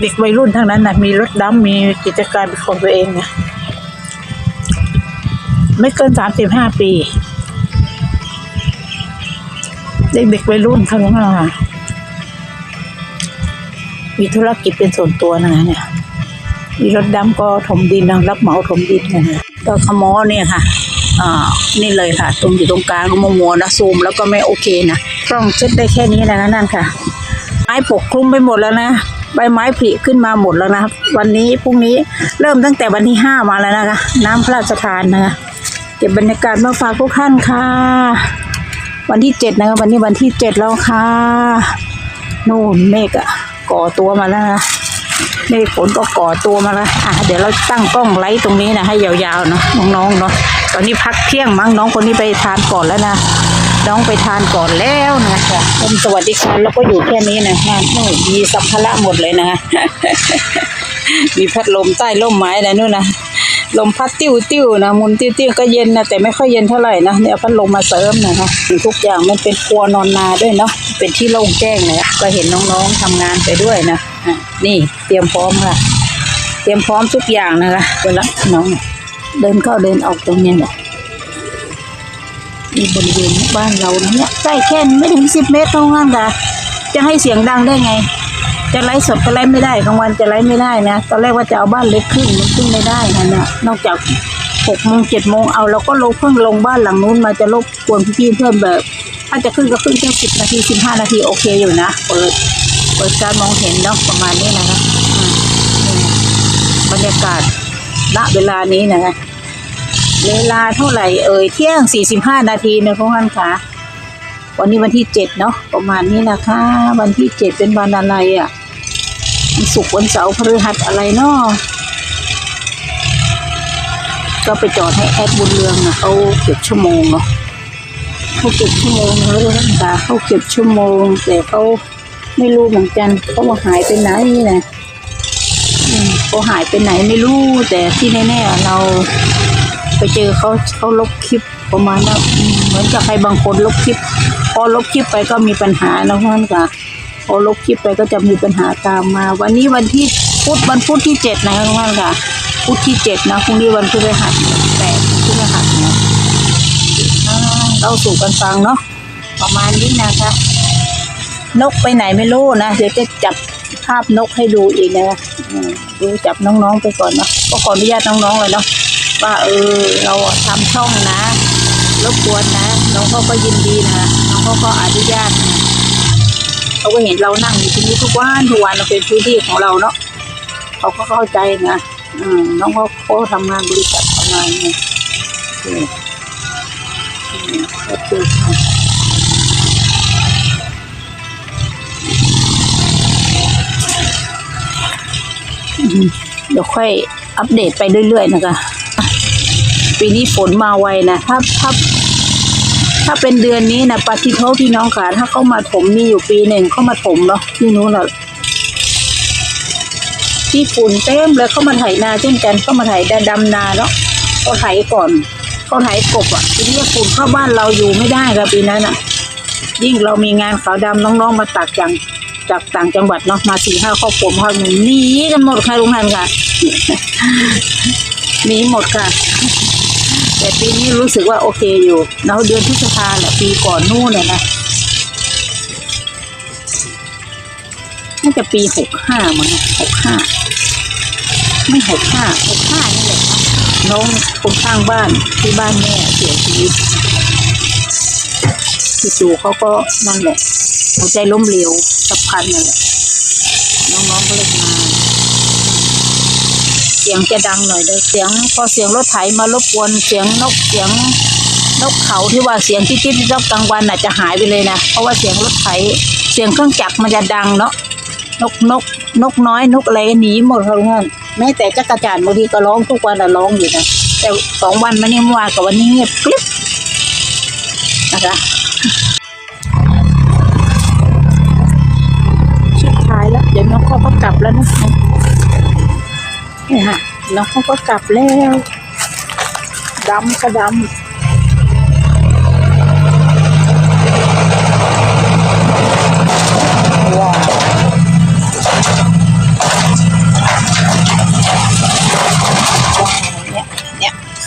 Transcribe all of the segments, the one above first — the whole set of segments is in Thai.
เด็กวัยรุ่นทั้งนั้นนะมีรถดำมีกิจการเป็นของตัวเองนะไม่เกินสามสิบห้าปี เด็กเด็กวัยรุ่นทั้งนั้นนะมีธุรกิจเป็นส่วนตัวนะเนี่ย มีรถดำก็ถมดินนะรับเหมาถมดินนะนะก็ขมอเนี่ยค่ะอ่านี่เลยค่ะ ตรงอยู่ตรงกลางก็มัวๆนะซูมแล้วก็ไม่โอเคนะกล้องเช็ดได้แค่นี้นะนั่นค่ะไม้ปกคลุมไปหมดแล้วนะ ใบไม้ผลิขึ้นมาหมดแล้วนะครับ วันนี้พรุ่งนี้เริ่มตั้งแต่วันที่ห้ามาแล้วนะคะ น้ำพระราชทานนะคะเก็บบรรยากาศมาฝากทุกท่านค่ะ วันที่เจ็ดนะคะวันนี้วันที่เจ็ดแล้วค่ะนู่นเมฆอะก่อตัวมาแล้วนะเมฆฝนก็ก่อตัวมาแล้วอะเดี๋ยวเราตั้งกล้องไลท์ตรงนี้นะให้ยาวๆเนาะน้องๆเนาะตอนนี้พักเที่ยงมั้งน้องคนนี้ไปทานก่อนแล้วนะ น้องไปทานก่อนแล้วนะคะผมสวัสดีค่ะแล้วก็อยู่แค่นี้นะคะนู่นมีสัมภาระหมดเลยนะคะมีพัดลมใต้ร่มไม้นะนู่นนะลมพัดติ้วติ้วๆนะมุนติ้วติ้วๆก็เย็นนะแต่ไม่ค่อยเย็นเท่าไหร่นะเนี่ยพัดลมมาเสริมนะคะทุกอย่างมันเป็นครัวนอนนาด้วยเนาะเป็นที่โล่งแจ้งเลยก็เห็นน้องๆทำงานไปด้วยนะนี่เตรียมพร้อมค่ะ เตรียมพร้อมทุกอย่างนะคะเวลาน้องเดินเข้าเดินออกตรงนี้เนี่ย นี่บริเวณบ้านเรานะเนี่ยใกล้แค่ไม่ถึงสิบเมตรเท่านั้นค่ะจะให้เสียงดังได้ไง จะไลฟ์สดก็ไลฟ์ไม่ได้กลางวันจะไลฟ์ไม่ได้นะตอนแรกว่าจะเอาบ้านเล็กขึ้นมันขึ้นไม่ได้นะเนี่ยนอกจากหกโมงเจ็ดโมงเอาแล้วก็ลงเพิ่งลงบ้านหลังนู้นมาจะรบกวนพี่เพิ่มแบบ ถ้าจะขึ้นก็ขึ้นแค่สิบนาทีสิบห้านาทีโอเคอยู่นะเปิดเปิดการมองเห็นเนาะประมาณนี้นะคะบรรยากาศณเวลานี้นะคะ เวลาเท่าไหร่เอ่ยเที่ยงสี่สิบห้านาทีนะทุกท่านคะวันนี้วันที่เจ็ดเนาะประมาณนี้นะคะ วันที่เจ็ดเป็นวันอะไรอะ่ะวันศุกร์วันเสาร์พฤหัสอะไรเนาะก็ไปจอดให้แอดบุญเรืองนะเขาเก็บชั่วโมงเนาะเขาเก็บชั่วโมงนะทุกท่านคะเขาเก็บชั่วโมงแต่เขาไม่รู้เหมือนกันเขาว่าหายไปไหนนะเขาหายไปไหนไม่รู้แต่ที่แน่ๆเรา ไปเจอเขาเขาลบคลิปประมาณว่าเหมือนกับใครบางคนลบคลิป พอลบคลิปไปก็มีปัญหานะเพื่อนค่ะพอลบคลิปไปก็จะมีปัญหาตามมา วันนี้วันที่พุธวันพุธที่เจ็ดนะเพื่อนค่ะพุธที่เจ็ดนะพรุ่งนี้วันพฤหัสแปดพฤหัสนะอ่าเราสู่กันฟังเนาะประมาณนี้นะคะ นกไปไหนไม่รู้นะเดี๋ยวจะจับภาพนกให้ดูอีกนะดูจับน้องๆไปก่อนเนาะก็ขออนุญาตน้องๆเลยเนาะ ว่าเออเราทำช่องนะรบกวนนะ น้องเขาก็ยินดีนะน้องเขาก็อนุญาตนะเขาก็เห็นเรานั่งอยู่ที่นี่ทุกวันทุกวันเราเป็นพื้นที่ของเราเนาะเขาก็เข้าใจนะอืมน้องเขาเขาทำงานบริษัทประมาณนี้โอเคอืมโอเคเดี๋ยวค่อยอัปเดตไปเรื่อยๆนะคะ ปีนี้ฝนมาไวนะถ้าถ้าถ้าเป็นเดือนนี้นะปาทิโทพี่น้องค่ะถ้าเขามาถมมีอยู่ปีหนึ่งเขามาถมเนาะที่นู้นน่ะที่ฝุ่นเต็มเลยเขามาไถนาเช่นกันเขามาไถดำนาเนาะเขาไถก่อนเขาไถกบอะทีนี้ฝุ่นเข้าบ้านเราอยู่ไม่ได้ค่ะปีนั้นอะ ยิ่งเรามีงานขาวดำน้องๆมาตักจากจากต่างจังหวัดเนาะมาสี่ห้าครอบครัวมาหนึ่งหนีกันหมดค่ะลุงพันค่ะหนีหมดค่ะ แต่ปีนี้รู้สึกว่าโอเคอยู่แล้วเดือนพฤษภาแหละปีก่อนนู่นเลยนะน่าจะปีหกห้ามั้งหกห้าไม่หกห้าหกห้านี่แหละน้องคนข้างบ้านที่บ้านแม่เสียชีวิตที่จู่เขาก็นั่นแหละหัวใจล้มเหลวสับพันนั่นแหละน้องๆก็เลยมา สียงจะดังหน่อยเด้อเสียง พอเสียงรถไถมารบกวนเสียงนกเสียงนกเขาที่ว่าเสียงที่จิ๊ดรอบกลางวันน่ะจะหายไปเลยนะเพราะว่าเสียงรถไถเสียงเครื่องจักรมันจะดังเนาะนกนกนกน้อยนกอะไรหนีหมดเลยเพื่นแม้แต่จักรจันทร์บางทีก็ร้องทุกวันอะร้องอยู่นะแต่สองวันมานี้เมื่อวานกับวันนี้เงียบกริบนะคะสุดท้ายแล้ว เดี๋ยวน้องเขาก็กลับแล้วนะ นี่ค่ะแล้วเขาก็กลับแล้วดำก็ดำ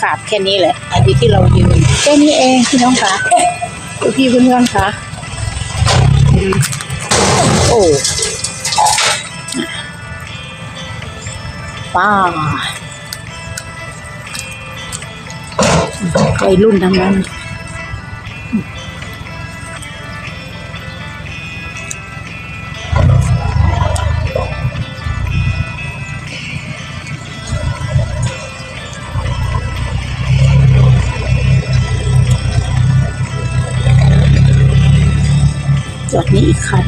ขาดแค่นี้แหละอันนี้ที่เรายืนแค่นี้เองพี่น้องคะพี่เพื่อนๆคะโอ้ ป้าวัยรุ่นทั้งนั้นจอดนี้อีกคัน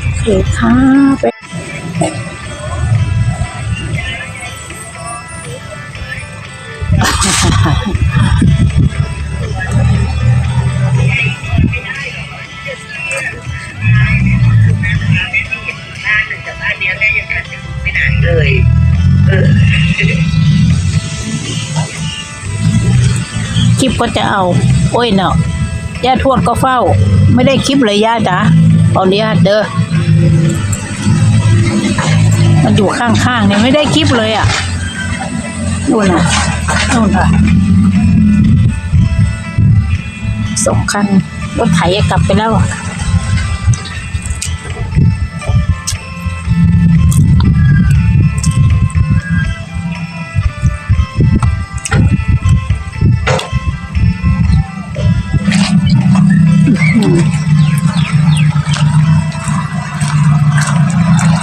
โอเคค่ะไป ก็จะเอา โอ้ยเนาะย่าทวดก็เฝ้า ไม่ได้คลิปเลยย่าจ๋าตอนนี้เด้อมันอยู่ข้างๆเนี่ยไม่ได้คลิปเลยอะนู่นน่ะนู่นค่ะสองคันรถไถกลับไปแล้วอะ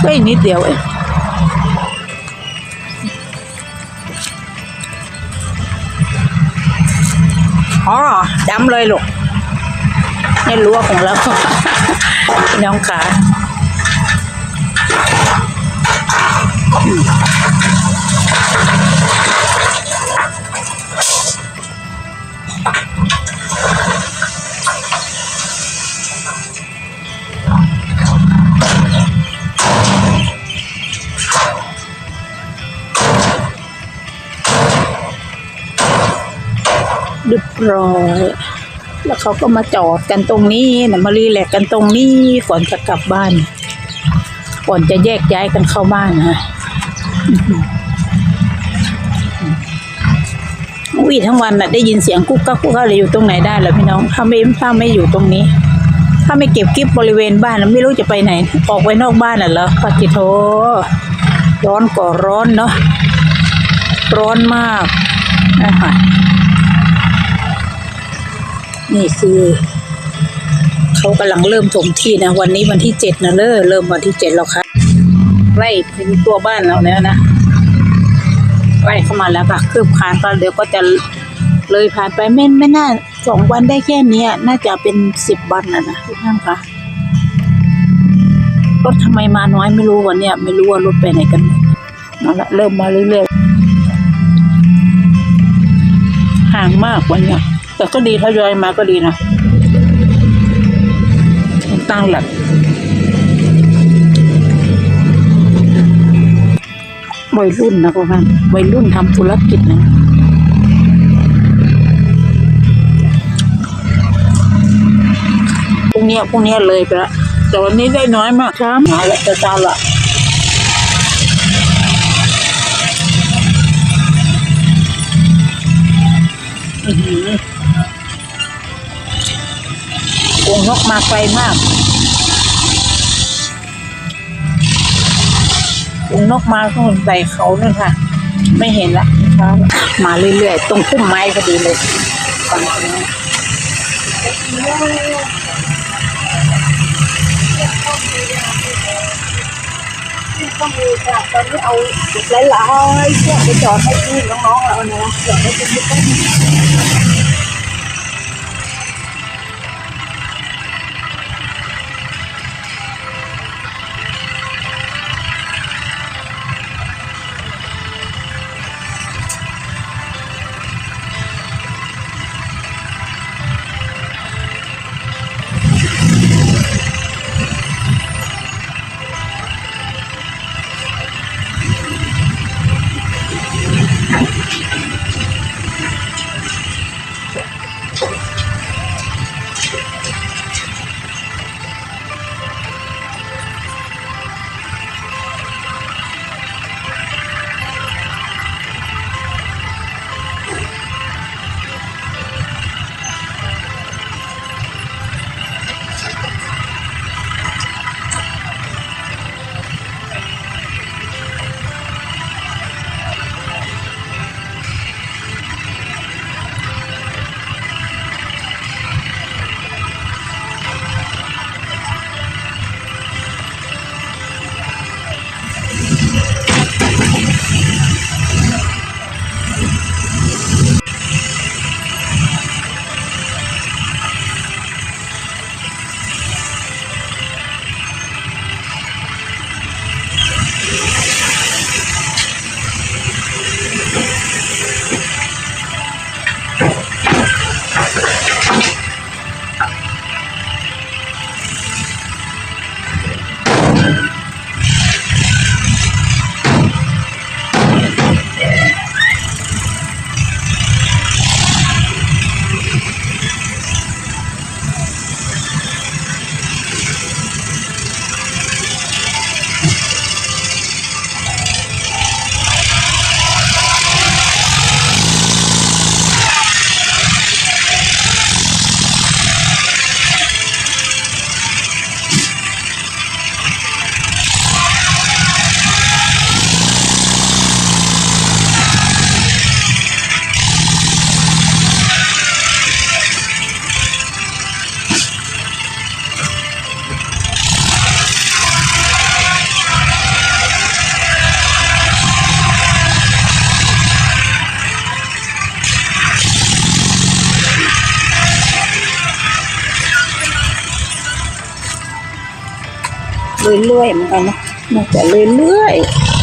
ก็อีกนิดเดียวเองอ๋อดำเลยลูกนี่รั้วของเราน้องขา เรียบร้อย แล้วเขาก็มาจอดกันตรงนี้นะมารีแลกกันตรงนี้ก่อนจะกลับบ้าน ก่อนจะแยกย้ายกันเข้าบ้านนะอุ้ยทั้งวันน่ะได้ยินเสียงกุ๊กกักกุ๊กกักเลยอยู่ตรงไหนได้ล่ะพี่น้อง ถ้าไม่ถ้าไม่อยู่ตรงนี้ ถ้าไม่เก็บกิ๊บบริเวณบ้านน่ะไม่รู้จะไปไหน ออกไปนอกบ้านน่ะเหรอปฏิโทร้อนก็ร้อนเนาะร้อนมากนะคะ นี่คือเขากำลังเริ่มถมที่นะ วันนี้วันที่เจ็ดนะเริ่มเริ่มวันที่เจ็ดแล้วค่ะใกล้ถึงตัวบ้านเราแล้วนะใกล้เข้ามาแล้วค่ะคืบคานก็เดี๋ยวก็จะเลยผ่านไปไม่ไม่น่าสองวันได้แค่นี้น่าจะเป็นสิบวันนะนะทุกท่านคะรถทำไมมาน้อยไม่รู้วันเนี้ยไม่รู้ว่ารถไปไหนกันมาละเริ่มมาเรื่อยๆห่างมากวันเนี้ย แต่ก็ดีทยอยมาก็ดีนะตั้งหลักวัยรุ่นนะพวกท่านวัยรุ่นทำธุรกิจนะพรุ่งเนี้ยพรุ่งเนี้ยเลยไปละแต่วันนี้ได้น้อยมากช้าหายละจะจานละอือ หืองนกมาไกลมากวงนกมาข้างใส่เขานั่นค่ะ ไม่เห็นละมาเรื่อยๆ ตรงพุ่มไม้พอดีเลยฝั่งตรงนี้ต้องมีค่ะตอนนี้เอาหลายๆเชือกไปจอดให้พี่น้องๆเรานะจอดให้พี่ เรื่อยๆเหมือนกันนะน่าจะเรื่อยๆ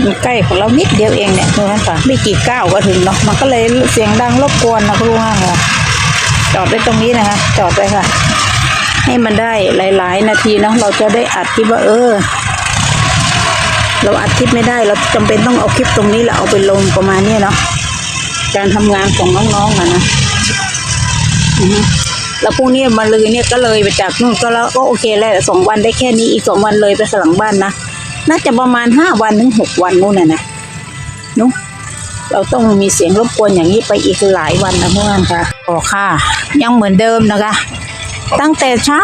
อยู่ใกล้ของเรานิดเดียวเองเนี่ยตรงนั้นค่ะไม่กี่ก้าวก็ถึงเนาะมันก็เลยเสียงดังรบกวนนะคุณลุงค่ะจอดไว้ตรงนี้นะคะ จอดไว้ค่ะ ให้มันได้หลาย ๆ นาทีเนาะเราจะได้อัดคลิปว่าเออ เราอัดคลิปไม่ได้เราจำเป็นต้องเอาคลิปตรงนี้แหละเอาไปลงประมาณนี้เนาะ การทำงานของน้องๆอะนะแล้วพรุ่งนี้มาเลยเนี่ยก็เลยไปจากนู่นก็แล้วก็โอเคแล้วสองวันได้แค่นี้อีกสองวันเลยไปสลังบ้านนะน่าจะประมาณห้าวันถึงหกวันนู่นน่ะนะนุ๊เราต้องมีเสียงรบกวนอย่างนี้ไปอีกหลายวันนะเพื่อนค่ะอ๋อค่ะ ยังเหมือนเดิมนะคะ ตั้งแต่เช้า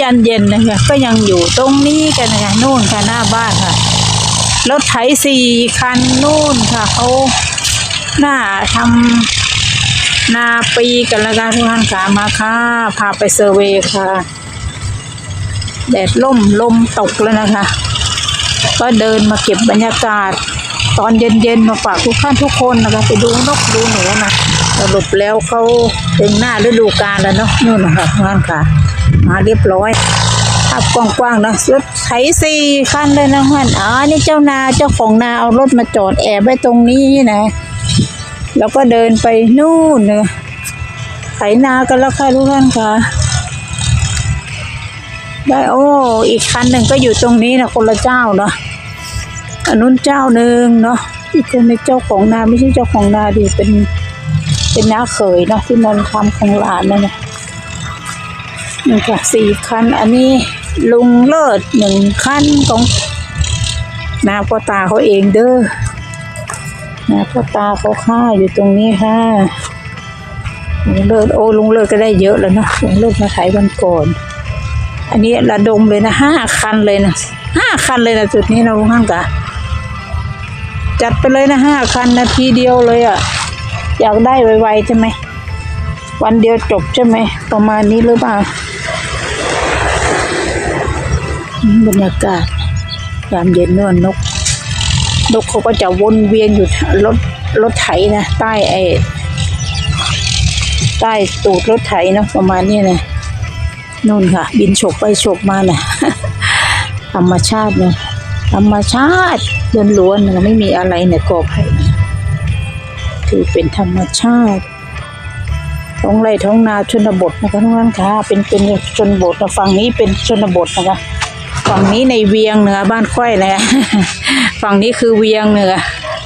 ยันเย็นนะคะก็ยังอยู่ตรงนี้กันนะคะนู่นค่ะหน้าบ้านค่ะรถไถสี่คันนู่นค่ะเขา หน้าทำนาปีกันแล้วกันทุกท่านค่ะมาค่ะ พาไปเซอร์เวย์ค่ะ แดดล่มลมตกเลยนะคะ ก็เดินมาเก็บบรรยากาศ ตอนเย็นๆมาฝากทุกท่านทุกคนนะคะไปดูนกดูหนูนะสรุปแล้วเขาถึงหน้าฤดูกาลแล้วเนาะนู่นนะคะทุกท่านค่ะ มาเรียบร้อยภาพกว้างๆนะรถไถสี่คันเลยนะท่านอ๋อนี่เจ้านาเจ้าของนาเอารถมาจอดแอบไว้ตรงนี้นะ แล้วก็เดินไปนู่นเนอะไถนากันแล้วค่ะทุกท่านค่ะ ได้โอ้อีกคันหนึ่งก็อยู่ตรงนี้นะคนละเจ้าเนาะอันนู้นเจ้าหนึ่งเนาะอีกคนในเจ้าของนาไม่ใช่เจ้าของนาดิเป็นเป็นน้าเขยเนาะที่นนทำของหลานนั่นนะนี่ค่ะสี่คันอันนี้ลุงเลิศหนึ่งคันของนาพ่อตาเขาเองเด้อ นะพ่อตาเขาฆ่าอยู่ตรงนี้ค่ะลุงเลิศโอ้ลุงเลิศก็ได้เยอะแล้วเนอะลุงเลิศมาขายวันก่อน อันนี้ระดมเลยนะห้าคันเลยนะห้าคันเลยนะจุดนี้นะลุงห้างกะจัดไปเลยนะห้าคันนาทีเดียวเลยอะ่ะ อยากได้ไวๆใช่ไหมวันเดียวจบใช่ไหมประมาณนี้หรือเปล่าบรรยากาศยามเย็นนวลนก นกเขาก็จะวนเวียนอยู่รถรถไถนะใต้ไอ้ใต้ตูดรถไถเนะประมาณนี้นะนู่นค่ะ บินฉกไปฉกมาน่ะธรรมชาติเนี่ยธรรมชาติล้วนๆนะไม่มีอะไรเนี่ยกอไผ่คือเป็นธรรมชาติท้องไร่ท้องนาชนบทนะคะทุกท่านค่ะเป็นเป็นชนบทนะฝั่งนี้เป็นชนบทนะคะ ฝั่งนี้ในเวียงเหนือบ้านค่อยเลยฝั่งนี้คือเวียงเหนือ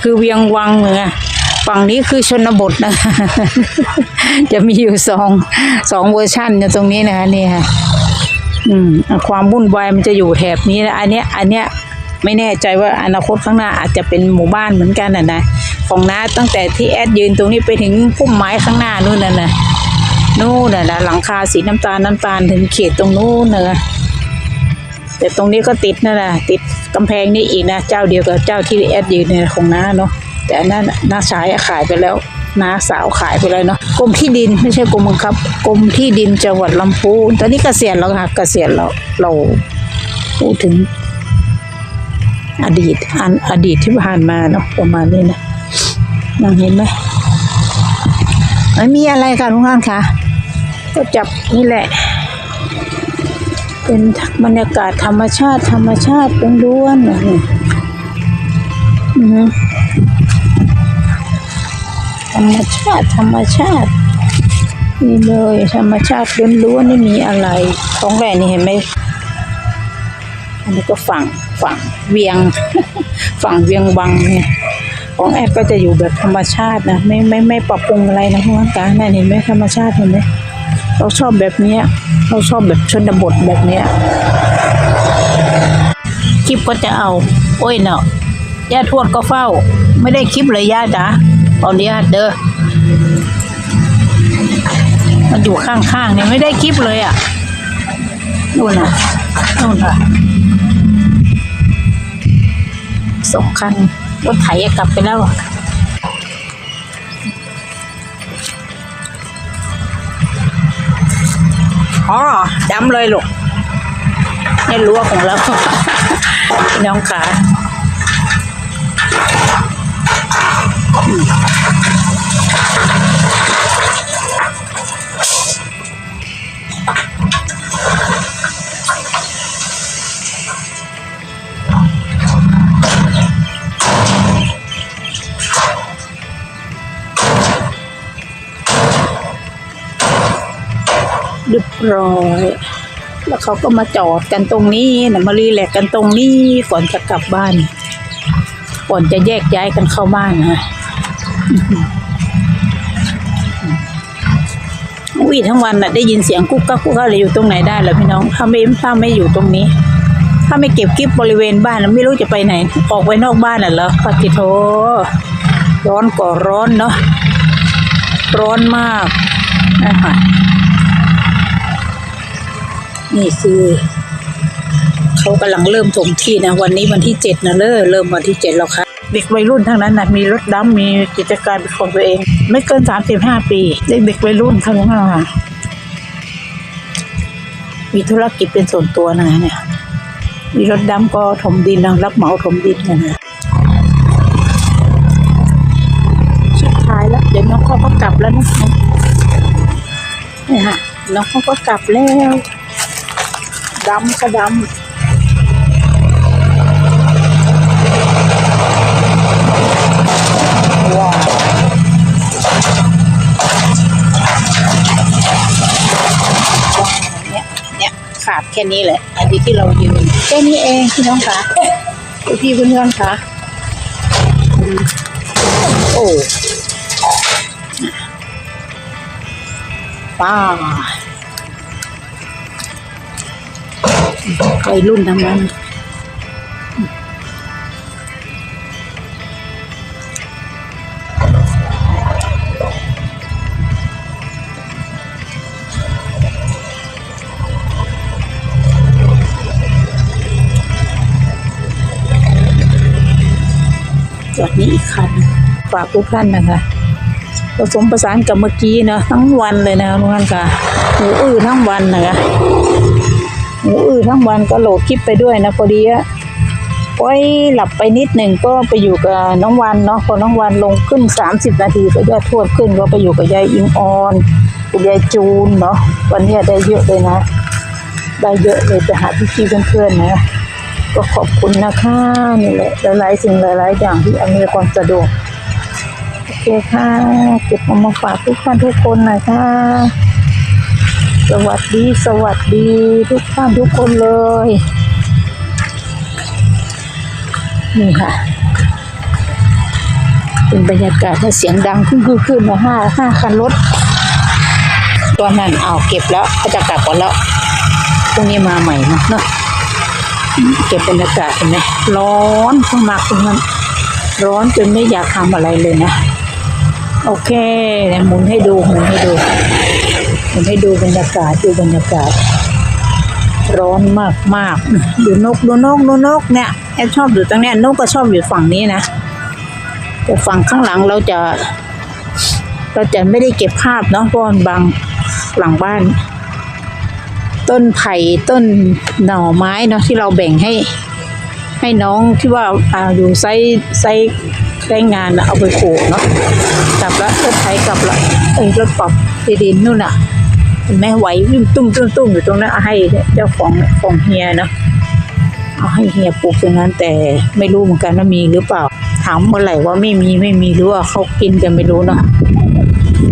คือเวียงวังเหนือฝั่งนี้คือชนบทนะจะมีอยู่สองสองเวอร์ชันอยู่ตรงนี้นะคะนี่ค่ะอืมความวุ่นวายมันจะอยู่แถบนี้นะอันเนี้ยอันเนี้ยไม่แน่ใจว่าอนาคตข้างหน้าอาจจะเป็นหมู่บ้านเหมือนกันน่ะนะของน้าตั้งแต่ที่แอดยืนตรงนี้ไปถึงพุ่มไม้ข้างหน้านู่นน่ะนะนู่นน่ะนะหลังคาสีน้ำตาลน้ำตาลถึงเขตตรงนู้นเนอะ แต่ตรงนี้ก็ติดนั่นน่ะติดกำแพงนี่อีกนะ เจ้าเดียวกับเจ้าที่แอดยืนเนี่ยของน้าเนาะแต่นนั้นน้าชายขายไปแล้วน้าสาวขายไปแล้วเนาะกรมที่ดินไม่ใช่กรมบังคับกรมที่ดินจังหวัดลำพูนตอนนี้เกษียณแล้วค่ะเกษียณแล้วเราพูดถึง อดีตอันอดีตที่ผ่านมาเนาะประมาณนี้นะนังเห็นไหมไม่มีอะไรค่ะทุกท่านค่ะก็จับนี่แหละ เป็นบรรยากาศธรรมชาติ ธรรมชาติล้วนๆนะนี่อือหือธรรมชาติธรรมชาติ นี่เลย ธรรมชาติล้วนๆไม่มีอะไรท้องแรกนี่เห็นไหมอันนี้ก็ฝั่งฝั่งเวียง ฝั่งเวียงวังเนี่ยของแอดก็จะอยู่แบบธรรมชาตินะไม่ไม่ไม่ปรับปรุงอะไรนะพวกนั้นกันนั่นเห็นไหมธรรมชาติเห็นไหมเราชอบแบบเนี้ย เราชอบแบบชนบทแบบเนี้ยคลิปก็จะเอา โอ้ยเนาะย่าทวดก็เฝ้า ไม่ได้คลิปเลยย่าจ๋าตอนนี้เด้อมันอยู่ข้างๆเนี่ยไม่ได้คลิปเลยอะนู่นน่ะนู่นค่ะสองคันรถไถกลับไปแล้วอะ อ๋อดำเลยลูกในรั้วของเราพี่น้องขา ร้อย แล้วเขาก็มาจอดกันตรงนี้นะมารีแลกกันตรงนี้ก่อนจะกลับบ้านก่อนจะแยกย้ายกันเข้าบ้านนะอื้อหืออุ้ยทั้งวันน่ะได้ยินเสียงกุ๊กกักกุ๊กกักเลยอยู่ตรงไหนได้ล่ะพี่น้องถ้าไม่ถ้าไม่อยู่ตรงนี้ ถ้าไม่เก็บกิ๊บบริเวณบ้านน่ะไม่รู้จะไปไหน ออกไปนอกบ้านน่ะเหรอปฏิโทร้อนก่อร้อนเนาะร้อนมากนะคะ นี่คือเขากำลังเริ่มถมที่นะ วันนี้วันที่เจ็ดนะเริ่เริ่มวันที่เจ็ดแล้วค่ะเด็กวัยรุ่นทั้งนั้นนะมีรถดำมีกิจการเป็นของตัวเอง ไม่เกินสามสิบห้าปี เด็กเด็กวัยรุ่นทั้งนั้นค่ะมีธุรกิจเป็นส่วนตัวนะเนี่ย มีรถดำก็ถมดินนะรับเหมาถมดินกันนะสุดท้ายแล้ว เดี๋ยวน้องเขาก็กลับแล้วนะเนี่ยค่ะน้องเขาก็กลับแล้ว ดำก็ดำว้าวเนี่ยเนี่ยขาดแค่นี้แหละ อันที่ที่เรายืนแค่นี้เองพี่น้องคะพี่เพื่อนๆคะโอ้ป้า วัยรุ่นทั้งนั้นจอดนี้อีกคันฝากทุกท่านนะคะผสมประสานกับเมื่อกี้นะทั้งวันเลยนะคะทุกท่านค่ะหูอื้อทั้งวันนะคะ หูอื้อทั้งวันก็โหลดคลิปไปด้วยนะพอดีอะไว้หลับไปนิดหนึ่งก็ไปอยู่กับน้องวันเนาะพอน้องวันลงขึ้นสามสิบนาทีก็ยอดทวดขึ้นก็ไปอยู่กับยายอิงออนกับยายจูนเนาะวันนี้ได้เยอะเลยนะ ได้เยอะเลยไปหาพี่ๆเพื่อนๆนะก็ขอบคุณนะคะนี่แหละหลายๆสิ่งหลายๆอย่างที่อำนวยความสะดวกโอเคค่ะเก็บเอามาฝากทุกท่านทุกคนนะคะ สวัสดีสวัสดีทุกท่านทุกคนเลย นี่ค่ะ เป็นบรรยากาศและเสียงดังขึ้นขึ้นขึ้นมาห้าห้าคันรถตัวนั้นเอาเก็บแล้วก็จะกลับก่อนแล้วพรุ่งนี้มาใหม่เนาะเนาะเก็บบรรยากาศเห็นไหมร้อนมากตรงนั้น ร้อนจนไม่อยากทำอะไรเลยนะ โอเคหมุนให้ดูหมุนให้ดู หมุนให้ดูบรรยากาศดูบรรยากาศ ร้อนมากมากดูนกดูนกดูนกเนี่ยแอบชอบอยู่ตรงเนี้ยนกก็ชอบอยู่ฝั่งนี้นะแต่ฝั่งข้างหลังเราจะ เราจะไม่ได้เก็บภาพเนาะเพราะมันบังหลังบ้าน ต้นไผ่ต้นหน่อไม้เนาะที่เราแบ่งให้ ให้น้องที่ว่าอ่าอยู่ไซต์ไซต์ไซงานนะเอาไปปลูกเนาะกลับละรถไถกลับละเอ้ยรถปรับที่ดินนู่นน่ะ เห็นไหมไหววิ่งตุ้มตุ้มตุ้มอยู่ตรงนั้นเอาให้เจ้าของของเฮียนะเอาให้เฮียปลูกตรงนั้นแต่ไม่รู้เหมือนกันว่ามีหรือเปล่า ถามเมื่อไหร่ว่าไม่มีไม่มีหรือว่าเขากินกันไม่รู้เนาะ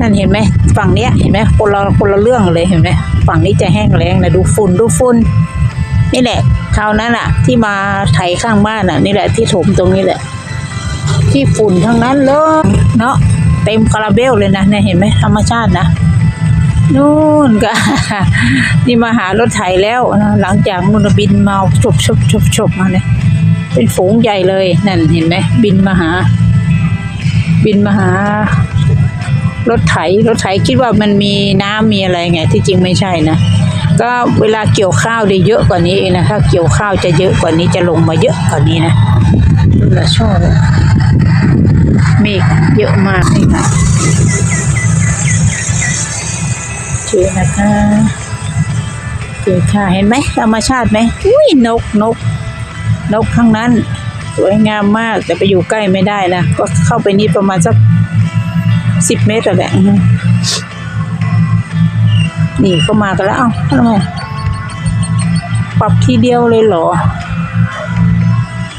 นั่นเห็นไหมฝั่งเนี้ยเห็นไหมคนละคนละเรื่องเลยเห็นไหมฝั่งนี้จะแห้งแล้งนะดูฝุ่นดูฝุ่นนี่แหละคราวนั้นอะ ที่มาไถข้างบ้านอะ นี่แหละที่ถมตรงนี้แหละ ที่ฝุ่นทั้งนั้นเลยเนาะเต็มคาราเบลเลยนะเนี่ยเห็นไหมธรรมชาตินะ นู่นก็ นี่มาหารถไถแล้วนะหลังจากมุนบินมาฉบฉบฉบฉบมาเนี่ยเป็นฝูงใหญ่เลยนั่นเห็นไหมบินมาหา บินมาหารถไถรถไถคิดว่ามันมีน้ำมีอะไรไง ที่จริงไม่ใช่นะก็เวลาเกี่ยวข้าวได้เยอะกว่านี้เองนะถ้าเกี่ยวข้าวจะเยอะกว่านี้จะลงมาเยอะกว่านี้นะดูแลชอบเมฆเยอะมากนี่ค่ะ เจนะคะเจค่ะเห็นไหมธรรมชาติไหมอุ้ยนกนก นกทั้งนั้น สวยงามมากแต่ไปอยู่ใกล้ไม่ได้นะ ก็เข้าไปนี่ประมาณสักสิบเมตรแหละนี่เข้ามากันแล้ว เอ้าทำไมปรับทีเดียวเลยเหรอ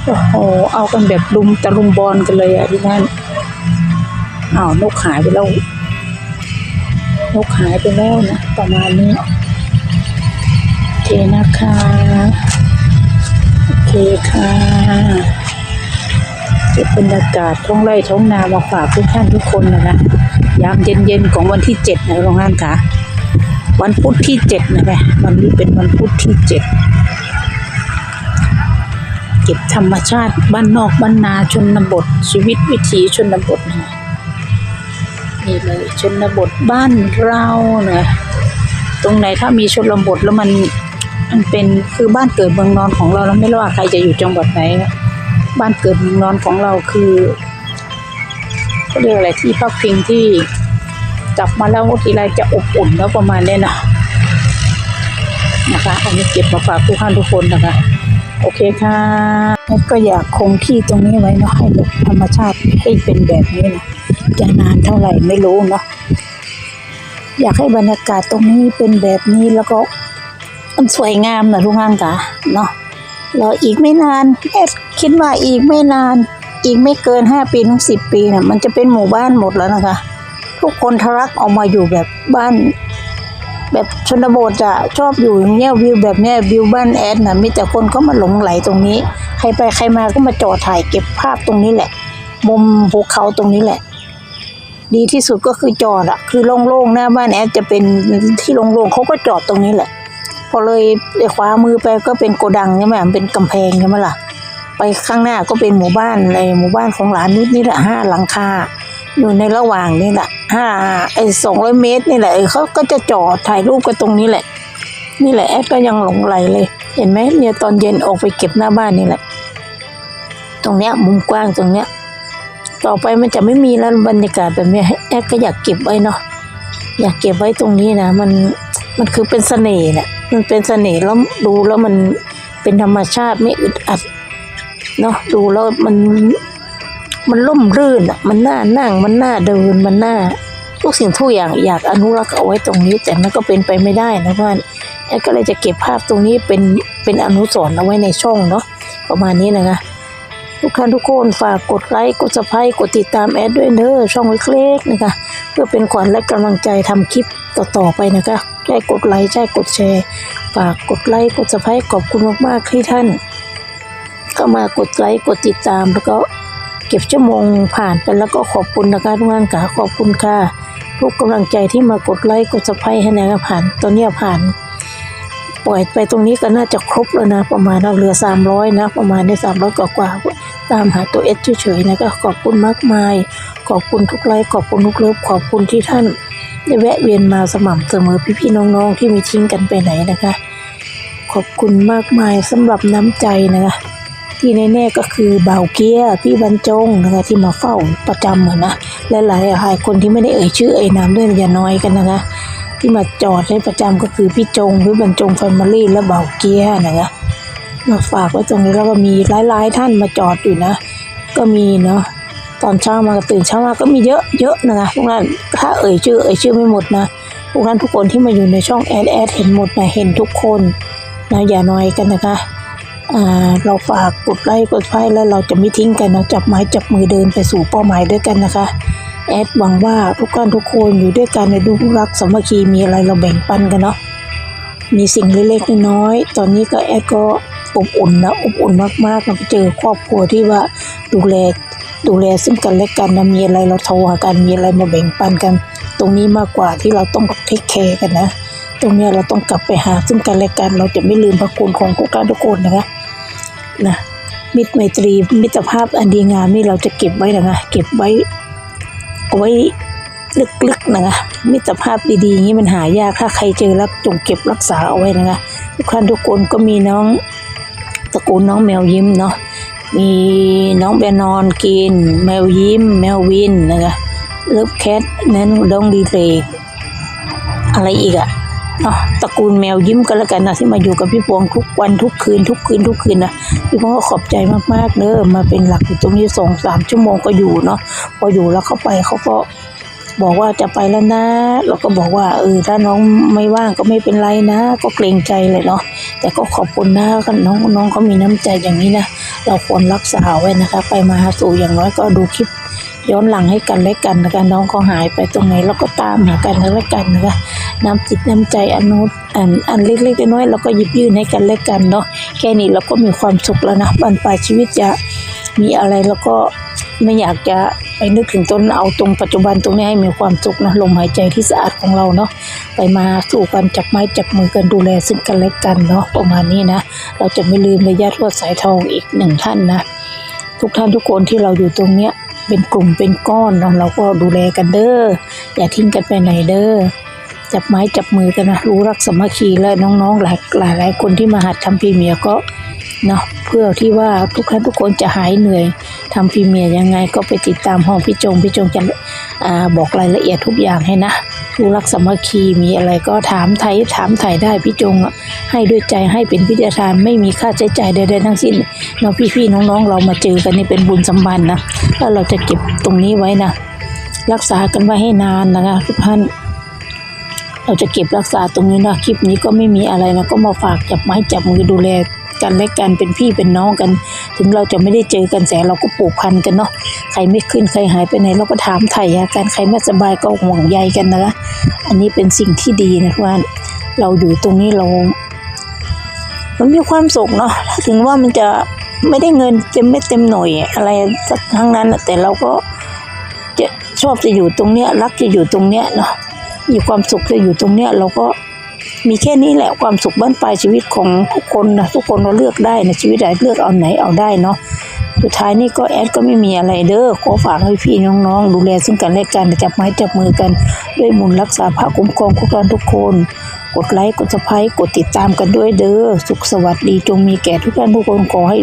โอ้โห เอากันแบบลุมตะลุมบอลกันเลยอะที่นั่นอ้าวนกหายไปแล้ว นกหายไปแล้วนะ ประมาณนี้ โอเคนะคะ โอเคค่ะเก็บบรรยากาศท้องไร่ท้องนามาฝากทุกท่านทุกคนนะคะยามเย็นๆของวันที่เจ็ดนะโรงงานค่ะ วันพุธที่เจ็ดนะคะวันนี้เป็นวันพุธที่เจ็ดเก็บธรรมชาติบ้านนอกบ้านนาชนบท ชีวิตวิถีชนบทนะ นี่เลยชนบทบ้านเรานะตรงไหนถ้ามีชนบทแล้วมันมันเป็นคือบ้านเกิดเมืองนอนของเราแล้วไม่รู้ว่าใครจะอยู่จังหวัดไหน บ้านเกิดเมืองนอนของเราคือเขาเรียกอะไรที่พักพิงที่กลับมาแล้วทีไรจะอบอุ่นแล้วประมาณเนี้ยนะนะคะอันนี้เก็บมาฝากทุกท่านทุกคนนะคะโอเคค่ะก็อยากคงที่ตรงนี้ไว้เนาะให้ธรรมชาติให้เป็นแบบนี้นะ จะนานเท่าไหร่ไม่รู้เนาะอยากให้บรรยากาศตรงนี้เป็นแบบนี้แล้วก็มันสวยงามนะทุกท่านค่ะเนาะรออีกไม่นานแอดคิดว่าอีกไม่นาน อีกไม่เกินห้าปีถึงสิบปีเนี่ยมันจะเป็นหมู่บ้านหมดแล้วนะคะ ทุกคนทะลักออกมาอยู่แบบบ้าน แบบชนบทอะชอบอยู่อย่างเงี้ยวิวแบบเนี้ยวิวบ้านแอดนะมีแต่คนก็มาหลงไหลตรงนี้ ใครไปใครมาก็มาจอดถ่ายเก็บภาพตรงนี้แหละ มุมภูเขาตรงนี้แหละ ดีที่สุดก็คือจอดอะคือโล่งๆหน้าบ้านแอดจะเป็นที่โล่งๆเขาก็จอดตรงนี้แหละ พอเลยไปขวามือไปก็เป็นโกดังใช่ไหมมันเป็นกำแพงใช่ไหมล่ะ ไปข้างหน้าก็เป็นหมู่บ้านในหมู่บ้านของหลานนิดนี่แหละห้าหลังคาอยู่ในระหว่างนี่แหละห้าไอ้สองร้อยเมตรนี่แหละเออเขาก็จะจอดถ่ายรูปกันตรงนี้แหละ นี่แหละแอดก็ยังหลงไหลเลย เห็นไหมเนี่ยตอนเย็นออกไปเก็บหน้าบ้านนี่แหละ ตรงเนี้ยมุมกว้างตรงเนี้ย ต่อไปมันจะไม่มีแล้วบรรยากาศแบบนี้แอดก็อยากเก็บไว้เนาะอยากเก็บไว้ตรงนี้นะ มันมันคือเป็นเสน่ห์น่ะมันเป็นเสน่ห์แล้วดูแล้วมันเป็นธรรมชาติไม่อึดอัดเนาะดูแล้วมันมันร่มรื่นอะมันน่านั่งมันน่าเดินมันน่าทุกสิ่งทุกอย่างอยากอนุรักษ์เอาไว้ตรงนี้ แต่มันก็เป็นไปไม่ได้นะเพื่อนแอดก็เลยจะเก็บภาพตรงนี้เป็นเป็นอนุสรณ์เอาไว้ในช่องเนาะประมาณนี้นะคะ ทุกท่านทุกคนฝากกดไลค์กดซับสไครต์กดติดตามแอดด้วยเด้อช่องเล็กๆนะคะ เพื่อเป็นขวัญและกำลังใจทำคลิปต่อๆไปนะคะใช่กดไลค์ใช่กดแชร์ ฝากกดไลค์กดซับสไครต์ขอบคุณมากๆที่ท่านเข้ามากดไลค์กดติดตามแล้วก็เก็บชั่วโมงผ่านไปแล้วก็ขอบคุณนะคะทุกท่านค่ะขอบคุณค่ะทุกกำลังใจที่มากดไลค์กดซับสไครต์ให้นะคะผ่านตอนนี้ผ่าน ปล่อยไปตรงนี้ก็น่าจะครบแล้วนะ ประมาณเราเหลือสามร้อยนะ ประมาณได้สามร้อยกว่าตามหาตัวเอสเฉยๆนะก็ขอบคุณมากมาย ขอบคุณทุกไลค์ขอบคุณทุกเลิฟขอบคุณที่ท่านได้แวะเวียนมาสม่ำเสมอพี่ๆน้องๆที่มีทิ้งกันไปไหนนะคะ ขอบคุณมากมายสำหรับน้ำใจนะคะที่แน่ๆก็คือบ่าวเกียร์พี่บรรจงนะคะที่มาเฝ้าประจำเหมือนนะและหลายหลายคนที่ไม่ได้เอ่ยชื่อเอ่ยนามด้วยอย่าน้อยกันนะคะ ที่มาจอดให้ประจำก็คือพี่จงพี่บรรจงแฟมิลี่และบ่าวเกียร์นะคะมาฝากไว้ตรงนี้แล้วก็มีหลายๆท่านมาจอดอยู่นะ ก็มีเนาะตอนเช้ามาก็ตื่นเช้ามาก็มีเยอะเยอะนะคะทุกท่านถ้าเอ่ยชื่อเอ่ยชื่อไม่หมดนะทุกท่านทุกคนที่มาอยู่ในช่องแอดแอดเห็นหมดนะเห็นทุกคนนะอย่าน้อยกันนะคะอ่า เราฝากกดไลค์กดไฟแล้วเราจะไม่ทิ้งกันนะจับไม้จับมือเดินไปสู่เป้าหมายด้วยกันนะคะแอดหวังว่าทุกท่านทุกคนอยู่ด้วยกันในดูรักสามัคคีมีอะไรเราแบ่งปันกันเนาะมีสิ่งเล็กๆน้อยๆตอนนี้ก็แอดก็อบอุ่นนะอบอุ่นมากๆนะไปเจอครอบครัวที่ว่าดูแลดูแลซึ่งกันและกันนะมีอะไรเราโทรหากันมีอะไรมาแบ่งปันกัน ตรงนี้มากกว่าที่เราต้องเทคแคร์กันนะ ตรงนี้เราต้องกลับไปหาซึ่งกันและกัน เราจะไม่ลืมพระคุณของทุกท่านทุกคนนะคะ นะมิตรไมตรีมิตรภาพอันดีงามนี่เราจะเก็บไว้นะคะเก็บไว้เอาไว้ลึกๆนะคะมิตรภาพดีๆอย่างนี้มันหายากถ้าใครเจอแล้วจงเก็บรักษาเอาไว้นะคะทุกท่านทุกคนก็มีน้องตระกูลน้องแมวยิ้มเนาะมีน้องแบนอนกิน แมวยิ้ม แมววินนะคะเลิฟแคทนั้นดองดีเลยอะไรอีกอะ เนาะตระกูลแมวยิ้มก็แล้วกันนะที่มาอยู่กับพี่พวงทุกวันทุกคืนทุกคืนทุกคืนนะพี่พวงก็ขอบใจมากๆเนอะมาเป็นหลักอยู่ตรงนี้สองสามชั่วโมงก็อยู่เนาะพออยู่แล้วเข้าไปเขาก็บอกว่าจะไปแล้วนะ เราก็บอกว่าเออถ้าน้องไม่ว่างก็ไม่เป็นไรนะ ก็เกรงใจเลยเนาะแต่ก็ขอบคุณนะน้องน้องเขามีน้ำใจอย่างนี้นะเราควรรักษาไว้นะคะ ไปมาหาสู่อย่างน้อยก็ดูคลิป ย้อนหลังให้กันและกันนะคะน้องเขาหายไปตรงไหนเราก็ตามหากันและกันนะคะน้ำจิตน้ำใจอันนอันอันเล็กๆน้อยๆเราก็หยิบยื่นให้กันและกันเนาะแค่นี้เราก็มีความสุขแล้วนะบรรปลายชีวิตจะมีอะไรแล้วก็ไม่อยากจะไปนึกถึงต้นเอาตรงปัจจุบันตรงนี้ให้มีความสุขนะลมหายใจที่สะอาดของเราเนาะไปมาสู่กันจับไม้จับมือกันดูแลซึ่งกันและกันเนาะประมาณนี้นะ เราจะไม่ลืมระยะทวดสายทองอีกหนึ่งท่านนะ ทุกท่านทุกคนที่เราอยู่ตรงเนี้ย เป็นกลุ่มเป็นก้อนเนาะเราก็ดูแลกันเด้ออย่าทิ้งกันไปไหนเด้อจับไม้จับมือกันนะรู้รักสมัคคีและน้องๆหลายหลายหลายคนที่มาหัดทำพรีเมียก็ เนาะเพื่อที่ว่าทุกท่านทุกคนจะหายเหนื่อยทำพรีเมียร์ยังไงก็ไปติดตามห้องพี่จงพี่จงจะอบอกรายละเอียดทุกอย่างให้นะรู้รักสามัคคีมีอะไรก็ถามไทยถามไทยได้พี่จงให้ด้วยใจให้เป็นวิทยาทาไม่มีค่าใช้จ่ายใดๆทั้งสิ้นเนาะพี่ๆน้องๆ เรามาเจอกันนี่เป็นบุญสัมพันธ์นะแล้วเราจะเก็บตรงนี้ไว้นะรักษากันไว้ให้นานนะคะทุกท่านเราจะเก็บรักษาตรงนี้นะคลิปนี้ก็ไม่มีอะไรนะก็มาฝากจับไม้จับมือดูแล กันและกันเป็นพี่เป็นน้องกัน ถึงเราจะไม่ได้เจอกันแต่เราก็ผูกพันกันเนาะใครไม่ขึ้นใครหายไปไหนเราก็ถามไถ่าการใครไม่สบายก็ห่วงใยกันนะคะอันนี้เป็นสิ่งที่ดีนะทุกท่าเราอยู่ตรงนี้เรามันมีความสุขเนาะถึงว่ามันจะไม่ได้เงินเต็มไม่เต็มหน่วยอะไรสักทั้งนั้นแต่เราก็จะชอบจะอยู่ตรงเนี้ยรักจะอยู่ตรงเนี้ยเนาะมีความสุขจะอยู่ตรงเนี้ยเราก็ มีแค่นี้แหละความสุขบ้านปลายชีวิตของทุกคนนะทุกคนเราเลือกได้นะชีวิตไหนเลือกเอาไหนเอาได้เนาะสุดท้ายนี่ก็แอดก็ไม่มีอะไรเด้อขอฝากให้พี่น้องๆ ดูแลซึ่งกันและกันจับไม้จับมือกัน ด้วยมุนรักษาพระคุ้มครองทุกท่าทุกคน กดไลค์กดสไครต์กดติดตามกันด้วยเด้อสุขสวัสดีจงมีแก่ทุกท่านทุกคนขอให้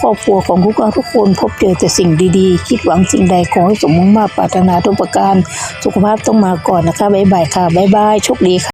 ครอบครัวของทุกท่านทุกคน พบเจอแต่สิ่งดีๆ คิดหวังสิ่งใดขอให้สมมุ่งมาปรารถนาทุกประการ สุขภาพต้องมาก่อนนะคะบ๊ายบายค่ะบ๊ายบายโชคดีค่ะ